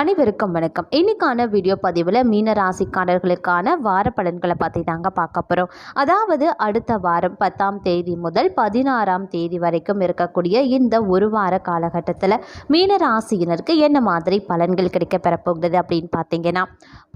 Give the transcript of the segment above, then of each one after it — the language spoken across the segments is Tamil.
அனைவருக்கும் வணக்கம். இன்னைக்கான வீடியோ பதிவில் மீன ராசிக்காரர்களுக்கான வார பலன்களை பற்றி தாங்க பார்க்க போகிறோம் அதாவது அடுத்த வாரம் பத்தாம் தேதி முதல் பதினாறாம் தேதி வரைக்கும் இருக்கக்கூடிய இந்த ஒரு வார காலகட்டத்தில் மீன ராசியினருக்கு என்ன மாதிரி பலன்கள் கிடைக்க பெறப்போகிறது அப்படின்னு பார்த்தீங்கன்னா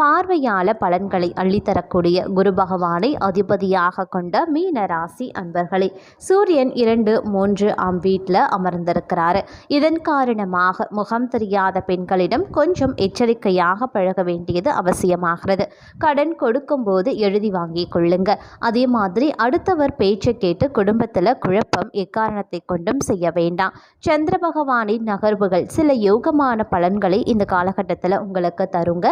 பார்வையால் பலன்களை அள்ளித்தரக்கூடிய குரு பகவானை அதிபதியாக கொண்ட மீன ராசி அன்பர்களே சூரியன் இரண்டு மூன்று ஆம் வீட்டில் அமர்ந்திருக்கிறாரு. இதன் காரணமாக முகம் தெரியாத பெண்களிடம் கொஞ்சம் எச்சரிக்கையாக பழக வேண்டியது அவசியமாகிறது. கடன் கொடுக்கும்போது எழுதி வாங்கி கொள்ளுங்க. அதே மாதிரி அடுத்தவர் பேச்சை கேட்டு குடும்பத்தில் குழப்பம் எக்காரணத்தை கொண்டும் செய்ய வேண்டாம். சந்திர பகவானின் நகர்வுகள் சில யோகமான பலன்களை இந்த காலகட்டத்தில் உங்களுக்கு தருங்க.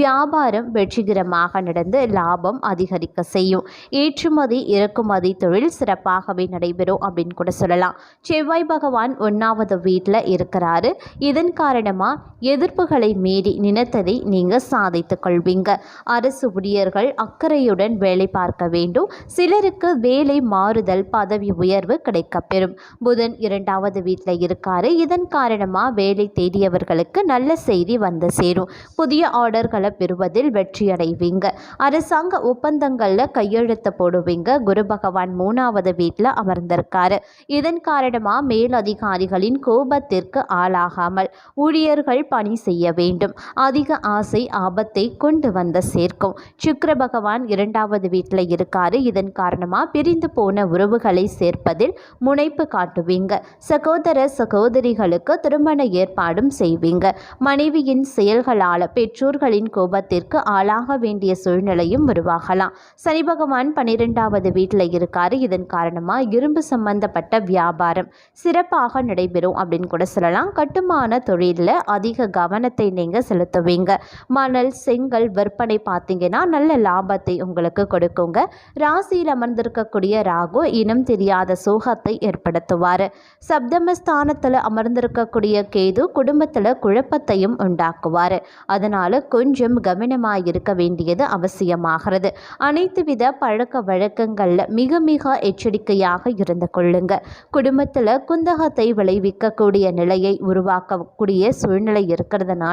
வியாபாரம் வெற்றிகரமாக நடந்து லாபம் அதிகரிக்க செய்யும். ஏற்றுமதி இறக்குமதி தொழில் சிறப்பாகவே நடைபெறும் அப்படின்னு கூட சொல்லலாம். செவ்வாய் பகவான் ஒன்றாவது வீட்டில் இருக்கிறாரு. இதன் காரணமாக எதிர்ப்புகள் மீறி நினைத்ததை நீங்கள் சாதித்துக் கொள்வீங்க. அரசு ஊழியர்கள் அக்கறையுடன் வேலை பார்க்க வேண்டும். சிலருக்கு வேலை மாறுதல் பதவி உயர்வு கிடைக்கப்பெறும். புதன் இரண்டாவது வீட்டில் இருக்காரு. இதன் காரணமாக வேலை தேடியவர்களுக்கு நல்ல செய்தி வந்து சேரும். புதிய ஆர்டர்களை பெறுவதில் வெற்றி அடைவீங்க அரசாங்க ஒப்பந்தங்களில் கையெழுத்து போடுவீங்க. குரு பகவான் மூணாவது வீட்டில் அமர்ந்திருக்காரு. இதன் காரணமாக மேலதிகாரிகளின் கோபத்திற்கு ஆளாகாமல் ஊழியர்கள் பணி செய்ய வேண்டும். அதிக ஆசை ஆபத்தை கொண்டு வந்த சேர்க்கும். சுக்கர பகவான் இரண்டாவது வீட்டில் இருக்காரு. இதன் காரணமாக பிரிந்து போன உறவுகளை சேர்ப்பதில் முனைப்பு காட்டுவீங்க. சகோதர சகோதரிகளுக்கு திருமண ஏற்பாடும் செய்வீங்க. மனைவியின் செயல்களால் பெற்றோர்களின் கோபத்திற்கு ஆளாக வேண்டிய சூழ்நிலையும் உருவாகலாம். சனி பகவான் பன்னிரெண்டாவது வீட்டில் இருக்காரு. இதன் காரணமாக இரும்பு சம்பந்தப்பட்ட வியாபாரம் சிறப்பாக நடைபெறும் அப்படின்னு கூட சொல்லலாம். கட்டுமான தொழிலில் அதிக கவனத்தை நீங்கள் செலுத்துவீங்க. மணல் செங்கல் விற்பனை பார்த்தீங்கன்னா நல்ல லாபத்தை உங்களுக்கு கொடுக்குங்க. ராசியில் அமர்ந்திருக்கக்கூடிய ராகு இனம் தெரியாத சோகத்தை ஏற்படுத்துவார். சப்தமஸ்தானத்தில் அமர்ந்திருக்கக்கூடிய கேது குடும்பத்தில் குழப்பத்தையும் உண்டாக்குவார். அதனால் கொஞ்சம் கவனமாக இருக்க வேண்டியது அவசியமாகிறது. அனைத்து வித பழக்க வழக்கங்களில் மிக மிக எச்சரிக்கையாக இருந்து கொள்ளுங்க. குடும்பத்தில் குந்தகத்தை விளைவிக்கக்கூடிய நிலையை உருவாக்கக்கூடிய சூழ்நிலை இருக்கிறதுனால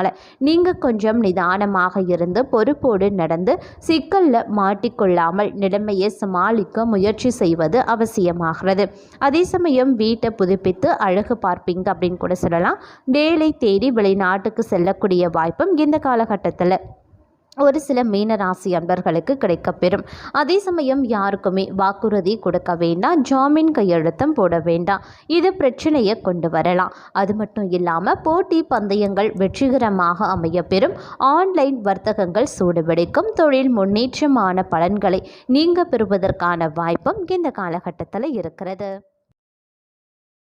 நீங்கள் கொஞ்சம் நிதானமாக இருந்து பொறுப்போடு நடந்து சிக்கலில் மாட்டிக்கொள்ளாமல் நிலைமையை சமாளிக்க முயற்சி செய்வது அவசியமாகிறது. அதே சமயம் வீட்டை புதுப்பித்து அழகு பார்ப்பீங்க அப்படின்னு கூட சொல்லலாம். வேலை தேடி வெளிநாட்டுக்கு செல்லக்கூடிய வாய்ப்பும் இந்த காலகட்டத்தில் ஒரு சில மீன ராசி அன்பர்களுக்கு கிடைக்கப்பெறும். அதே சமயம் யாருக்குமே வாக்குறுதி கொடுக்க வேண்டாம். ஜாமீன் கையெழுத்தம் போட வேண்டாம். இது பிரச்சனையை கொண்டு வரலாம். அது மட்டும் இல்லாமல் போட்டி பந்தயங்கள் வெற்றிகரமாக அமையப்பெறும். ஆன்லைன் வர்த்தகங்கள் சூடுபிடிக்கும். தொழில் முன்னேற்றமான பலன்களை நீங்கள் பெறுவதற்கான வாய்ப்பும் இந்த காலகட்டத்தில் இருக்கிறது.